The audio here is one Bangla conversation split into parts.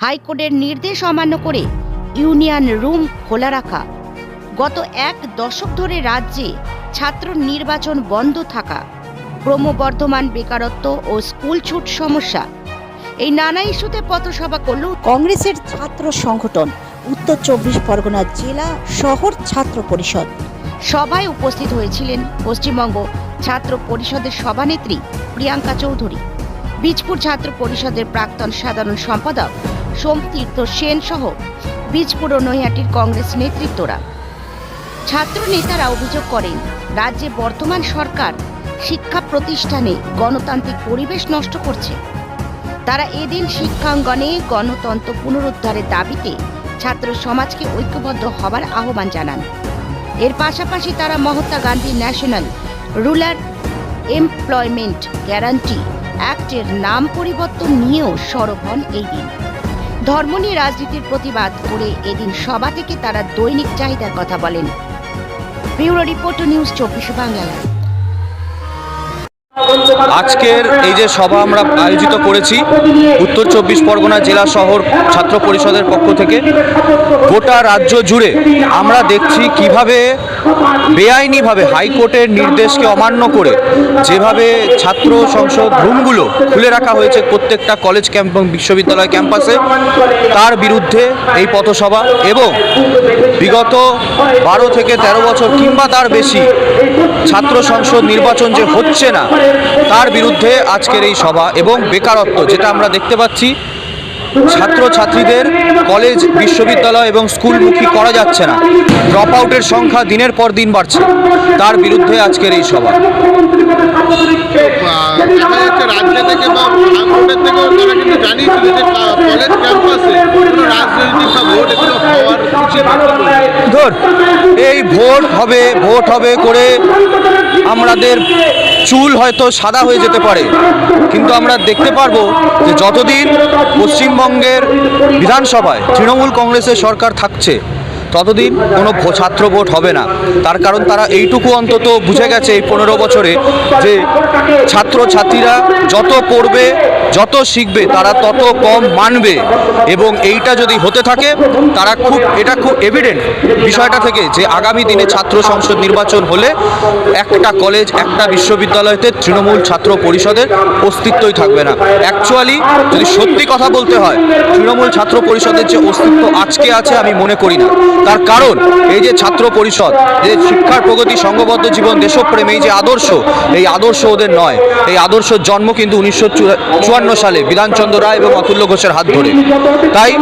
হাইকোর্টের নির্দেশ অমান্য করে ইউনিয়ন রুম খোলা রাখা। গত এক দশক ধরে রাজ্যে ছাত্র নির্বাচন বন্ধ থাকা ক্রমবর্ধমান বেকারত্ব ও স্কুল ছুট সমস্যা এই নানা ইস্যুতে পথসভা করল কংগ্রেসের ছাত্র সংগঠন উত্তর চব্বিশ পরগনা জেলা শহর ছাত্র পরিষদ। সভায় উপস্থিত হয়েছিলেন পশ্চিমবঙ্গ ছাত্র পরিষদের সভানেত্রী প্রিয়াঙ্কা চৌধুরী। বীজপুর ছাত্র পরিষদের প্রাক্তন সাধারণ সম্পাদক সোমতীর্থ সেন সহ বীজপুর ও নৈহাটির কংগ্রেস নেতৃত্বরা। ছাত্র নেতারা অভিযোগ করেন, রাজ্যে বর্তমান সরকার শিক্ষা প্রতিষ্ঠানে গণতান্ত্রিক পরিবেশ নষ্ট করছে। তারা এদিন শিক্ষাঙ্গনে গণতন্ত্র পুনরুদ্ধারের দাবিতে ছাত্র সমাজকে ঐক্যবদ্ধ হবার আহ্বান জানান। এর পাশাপাশি তারা Mahatma Gandhi national rural employment guarantee অ্যাক্টের নাম পরিবর্তন নিয়েও সরব হন এই দিন। ধর্ম নিয়ে রাজনীতির প্রতিবাদ করে এদিন সভা থেকে তারা দৈনিক চাহিদার কথা বলেন। ব্যুরো রিপোর্ট নিউজ চব্বিশ বাংলা আজকের এই যে সভা আমরা আয়োজিত করেছি, উত্তর চব্বিশ পরগনা জেলা শহর ছাত্র পরিষদের পক্ষ থেকে, গোটা রাজ্য জুড়ে আমরা দেখছি কীভাবে বেআইনিভাবে হাইকোর্টের নির্দেশকে অমান্য করে যেভাবে ছাত্র সংসদ রুমগুলো খুলে রাখা হয়েছে প্রত্যেকটা কলেজ ক্যাম্প এবং বিশ্ববিদ্যালয় ক্যাম্পাসে, তার বিরুদ্ধে এই পথসভা এবং বিগত বারো থেকে তেরো বছর কিংবা তার বেশি ছাত্র সংসদ নির্বাচন যে হচ্ছে না তার বিরুদ্ধে আজকের এই সভা এবং বেকারত্ব, যেটা আমরা দেখতে পাচ্ছি ছাত্র ছাত্রীদের কলেজ, বিশ্ববিদ্যালয় এবং স্কুলমুখী করা যাচ্ছে না। ড্রপ আউটের সংখ্যা দিনের পর দিন বাড়ছে। তার বিরুদ্ধে আজকের এই সভা। ধর, এই ভোট হবে ভোট হবে করে আমাদের চুল হয়তো সাদা হয়ে যেতে পারে, কিন্তু আমরা দেখতে পারব যে যতদিন পশ্চিমবঙ্গের বিধানসভায় তৃণমূল কংগ্রেসের সরকার থাকছে, ততদিন কোনো ছাত্র ভোট হবে না। তার কারণ তারা এইটুকু অন্তত বুঝে গেছে এই পনেরো বছরে যে ছাত্র ছাত্রীরা যত পড়বে যত শিখবে, তারা তত কম মানবে এবং এইটা যদি হতে থাকে, তারা খুব, এটা খুব এভিডেন্ট বিষয়টা থেকে যে আগামী দিনে ছাত্র সংসদ নির্বাচন হলে একটা কলেজ একটা বিশ্ববিদ্যালয়তে তৃণমূল ছাত্র পরিষদের অস্তিত্বই থাকবে না। অ্যাকচুয়ালি যদি সত্যি কথা বলতে হয়, তৃণমূল ছাত্র পরিষদের যে অস্তিত্ব আজকে আছে আমি মনে করি না। তার কারণ, এই যে ছাত্র পরিষদ, যে শিক্ষার প্রগতি, সংঘবদ্ধ জীবন, দেশপ্রেম, এই যে আদর্শ, এই আদর্শ ওদের নয়। এই আদর্শ জন্ম কিন্তু উনিশশো চুয়ান্ন সালে বিধানচন্দ্র রায় এবং অতুল্য ঘোষের হাত ধরে। তাই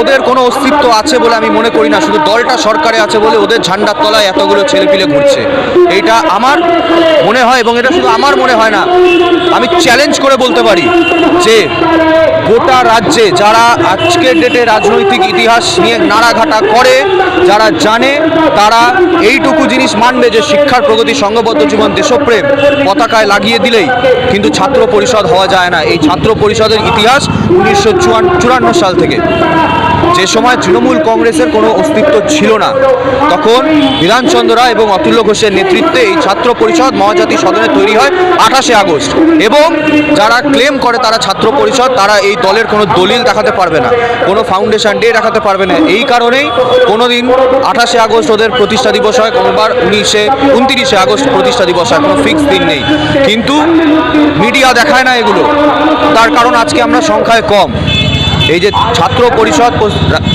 ওদের কোনো অস্তিত্ব আছে বলে আমি মনে করি না, শুধু দলটা সরকারে আছে বলে ওদের ঝান্ডার তলায় এতগুলো ছেলেপিলে ঘুরছে। এইটা আমার মনে হয় এবং এটা শুধু আমার মনে হয় না, আমি চ্যালেঞ্জ করে বলতে পারি যে গোটা রাজ্যে যারা আজকের ডেটে রাজনৈতিক ইতিহাস নিয়ে নাড়াঘাটা করে, যারা জানে, তারা এইটুকু জিনিস মানবে যে শিক্ষার প্রগতি, সংঘবদ্ধ জীবন, দেশপ্রেম পতাকায় লাগিয়ে দিলেই কিন্তু ছাত্র পরিষদ হওয়া যায় না। এই ছাত্র পরিষদের ইতিহাস উনিশশো চুয়ান্ন সাল থেকে। যে সময় তৃণমূল কংগ্রেসের কোনো অস্তিত্ব ছিল না, তখন বিধানচন্দ্র রায় এবং অতুল্য ঘোষের নেতৃত্বে এই ছাত্র পরিষদ মহাজাতি সদনে তৈরি হয় আঠাশে আগস্ট। এবং যারা ক্লেম করে তারা ছাত্র পরিষদ, তারা এই দলের কোনো দলিল দেখাতে পারবে না, কোনো ফাউন্ডেশন ডে দেখাতে পারবে না। এই কারণেই কোনো দিন আঠাশে আগস্ট ওদের প্রতিষ্ঠা দিবস হয়, কোনোবার উনিশে, উনতিরিশে আগস্ট প্রতিষ্ঠা দিবস হয়, কোনো ফিক্স দিন নেই। কিন্তু মিডিয়া দেখায় না এগুলো। তার কারণ আজকে আমরা সংখ্যায় কম। এই যে ছাত্র পরিষদ,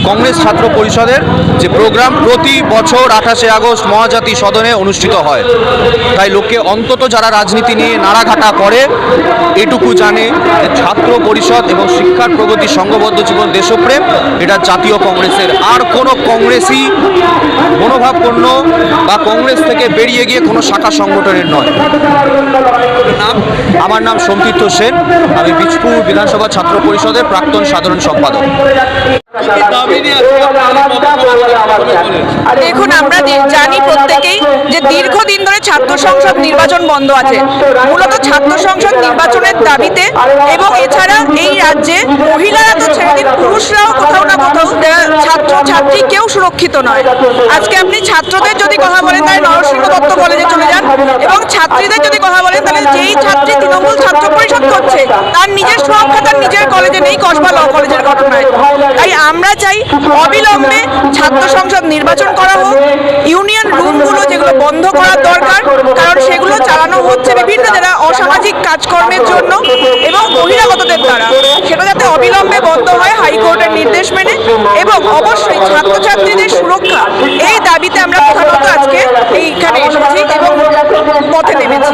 কংগ্রেস ছাত্র পরিষদের যে প্রোগ্রাম প্রতি বছর আঠাশে আগস্ট মহাজাতি সদনে অনুষ্ঠিত হয়। তাই লোকে অন্তত যারা রাজনীতি নিয়ে নাড়াঘাটা করে, এটুকু জানে ছাত্র পরিষদ এবং শিক্ষার প্রগতি, সংঘবদ্ধ জীবন, দেশপ্রেম, এটা জাতীয় কংগ্রেসের। আর কোনো কংগ্রেসই মনোভাবপূর্ণ বা কংগ্রেস থেকে বেরিয়ে গিয়ে কোনো শাখা সংগঠনের নয়। নাম, আমার নাম সোমতীর্থ সেন। আমি বীজপুর বিধানসভা ছাত্র পরিষদের প্রাক্তন সাধারণ সম্পাদক। দেখুন আমরা জানি প্রত্যেকেই যে দীর্ঘদিন ধরে ছাত্র সংসদ নির্বাচন বন্ধ আছে। মূলত ছাত্র সংসদ নির্বাচনের দাবিতে এবং এছাড়া এই রাজ্যে মহিলারা তো ছেড়ে দিন পুরুষরাও কোথাও না কোথাও ছাত্র ছাত্রী কেউ সুরক্ষিত নয়। আজকে আপনি ছাত্রদের যদি কথা বলেন তাহলে নরসিংহ দত্ত কলেজে চলে যান এবং ছাত্রীদের যদি কথা বলেন তাহলে যেই ছাত্রী তৃণমূল ছাত্র পরিষদ করছে তার নিজের সুরক্ষা তার নিজের কলেজে নেই কসবা ল কলেজের ঘটনায় আমরা চাই অবিলম্বে ছাত্র সংসদ নির্বাচন করা হোক, ইউনিয়ন রুমগুলো যেগুলো বন্ধ করার দরকার, কারণ সেগুলো চালানো হচ্ছে বিভিন্ন যারা অসামাজিক কাজকর্মের জন্য এবং বহিরাগতদের দ্বারা। সেটা যাতে অবিলম্বে বন্ধ হয় হাইকোর্টের নির্দেশ মেনে এবং অবশ্যই ছাত্রছাত্রীদের সুরক্ষা, এই দাবিতে আমরা প্রধানত আজকে এইখানে এসেছি এবং পথে নেমেছি।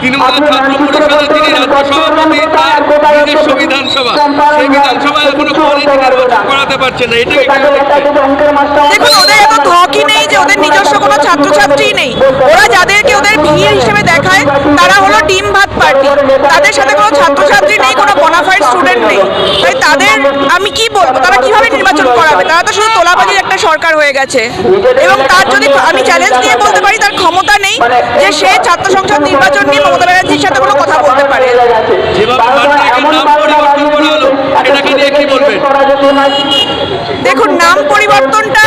ছাত্র পরিষদের রাজ্য সভাপতি তার নিজস্ব বিধানসভা সেই এখনও করাতে পারছে না দেখুন ওদের এত ধকই নেই যে ওদের নিজস্ব কোনো ছাত্রছাত্রী নেই। ওরা যাদেরকে ওদের ভিড় হিসেবে দেখায় তারা হলো ভাত পার্টি। তাদের সাথে কোনো ছাত্রছাত্রী নেই কোনো বনাফাইড স্টুডেন্ট নেই। তাই তাদের আমি কি বলব? তারা কীভাবে নির্বাচন করাবে? তারা তো শুধু তোলাবাজির একটা সরকার হয়ে গেছে। এবং তার যদি আমি চ্যালেঞ্জ দিয়ে বলতে পারি তার ক্ষমতা নেই যে সে ছাত্র সংসদ নির্বাচন নিয়ে মমতা ব্যানার্জির সাথে কোনো কথা বলতে পারে। নাম পরিবর্তন করা হলো সেটাকে নিয়ে কি বলবেন? দেখুন নাম পরিবর্তনটা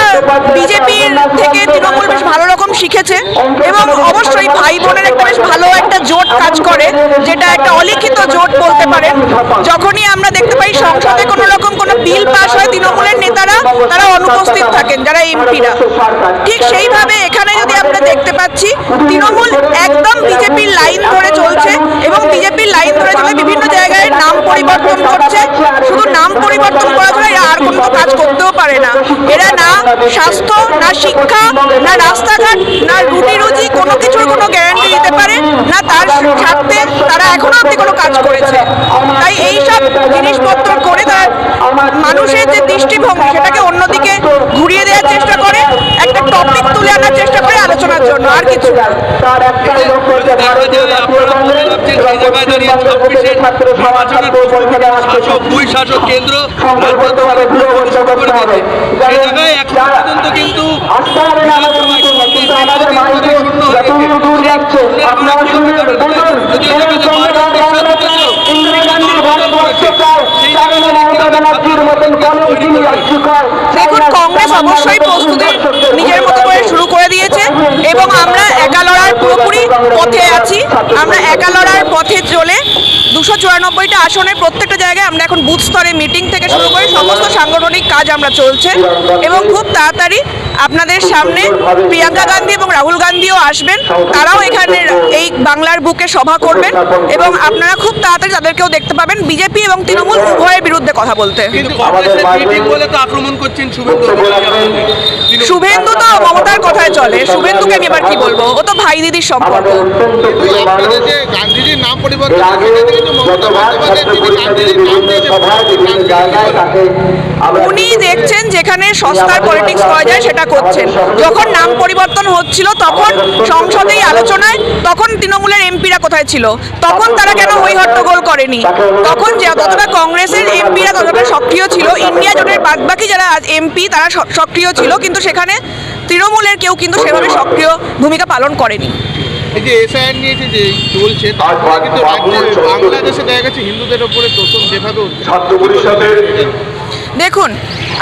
বিজেপির থেকে তৃণমূল বেশ ভালো রকম শিখেছে এবং অবশ্যই ভাই বোনের একটা বেশ ভালো একটা জোট কাজ যেটা একটা অলিখিত জোট বলতে পারে। যখনই আমরা দেখতে পাই সংসদে কোনো রকম কোনো বিল পাস হয়, তৃণমূলের নেতারা, তারা অনুপস্থিত থাকেন, যারা এমপিরা। ঠিক সেইভাবে এখানে যদি আমরা দেখতে পাচ্ছি, তৃণমূল একদম বিজেপির লাইন ধরে চলছে বিজেপির লাইন ধরে চলে বিভিন্ন জায়গায় নাম পরিবর্তন করছে। শুধু নাম পরিবর্তন করা ছাড়া এরা আর কোনো কাজ করতেও পারে না। এরা না স্বাস্থ্য, না শিক্ষা, না রাস্তাঘাট, না রুটি রুজি, কোনো কিছুর কোনো গ্যারান্টি দিতে পারে, না তার স্বার্থে তারা এখনও অব্দি কোনো কাজ করেছে। তাই এই সব জিনিসপত্র করে তারা মানুষের যে দৃষ্টিভঙ্গি, সেটাকে অন্যদিকে ঘুরিয়ে দেওয়ার চেষ্টা টপিক তুলে আনার চেষ্টা করে আলোচনার জন্য আর কিছু আপনারা মনে দেখুন কংগ্রেস অবশ্যই প্রস্তুতি নিজের মতো করে শুরু করে দিয়েছে এবং আমরা একা লড়ার পুরোপুরি পথে আছি। আমরা একা লড়ার পথে চলে দুশো চুরানব্বইটা আসনের প্রত্যেকটা জায়গায় আমরা এখন বুথ স্তরে মিটিং থেকে শুরু করে সমস্ত সাংগঠনিক কাজ আমরা চলছে এবং খুব তাড়াতাড়ি আপনাদের সামনে প্রিয়াঙ্কা গান্ধী এবং রাহুল গান্ধীও আসবেন। তারাও এখানে এই বাংলার বুকে সভা করবেন এবং আপনারা খুব তাড়াতাড়ি তাদেরকেও দেখতে পাবেন। বিজেপি এবং তৃণমূল উভয়ের বিরুদ্ধে কথা বলতে। শুভেন্দু তো মমতার কথায় চলে। শুভেন্দুকে আমি এবার কি বলব? ও তো ভাই দিদির সম্পর্ক। গান্ধীজির নাম উনি দেখছেন যেখানে সস্তার পলিটিক্স করা যায় সেটা করছেন। যখন নাম পরিবর্তন হচ্ছিল তখন সংসদেই আলোচনায় তখন তৃণমূলের এমপিরা কোথায় ছিল? তখন তারা কেন হই হট্টগোল করেনি? তখন যে ততটা কংগ্রেসের এমপিরা ততটা সক্রিয় ছিল ইন্ডিয়া জোটের বাদবাকি যারা এমপি তারা সক্রিয় ছিল কিন্তু সেখানে তৃণমূলের কেউ কিন্তু সেভাবে সক্রিয় ভূমিকা পালন করেনি। এই যে এসআইআর নিয়ে যে চলছে তারপরে কিন্তু বাংলাদেশে দেখা গেছে হিন্দুদের ওপরে শোষণ যেভাবে দেখুন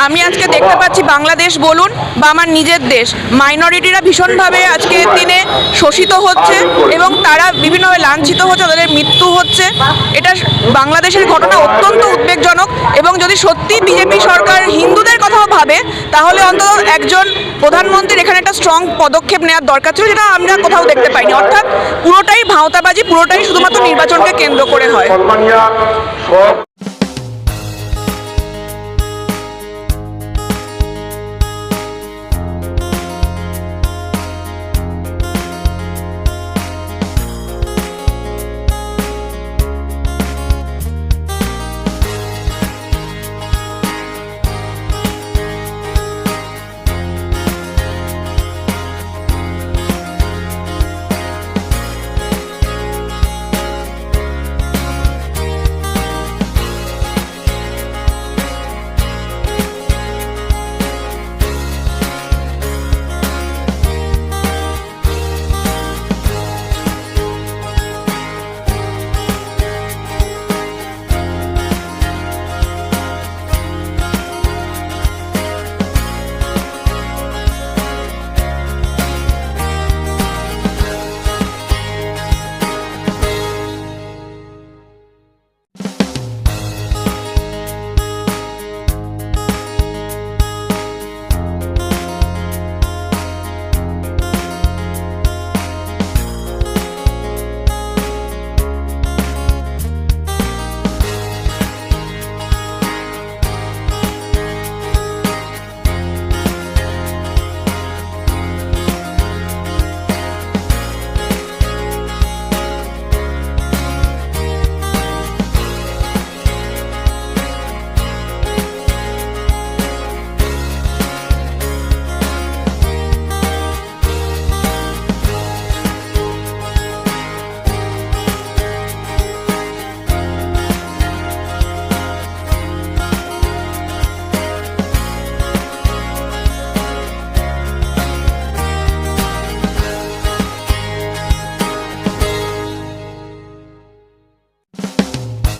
আমি আজকে দেখতে পাচ্ছি বাংলাদেশ বলুন বা আমার নিজের দেশ মাইনরিটিরা ভীষণভাবে আজকের দিনে শোষিত হচ্ছে এবং তারা বিভিন্নভাবে লাঞ্ছিত হচ্ছে, তাদের মৃত্যু হচ্ছে। এটা বাংলাদেশের ঘটনা অত্যন্ত উদ্বেগজনক এবং যদি সত্যি বিজেপি সরকার হিন্দুদের কথাও ভাবে, তাহলে অন্তত একজন প্রধানমন্ত্রীর এখানে একটা স্ট্রং পদক্ষেপ নেওয়ার দরকার ছিল যেটা আমরা কোথাও দেখতে পাইনি। অর্থাৎ পুরোটাই ভাওতাবাজি, পুরোটাই শুধুমাত্র নির্বাচনকে কেন্দ্র করে হয়।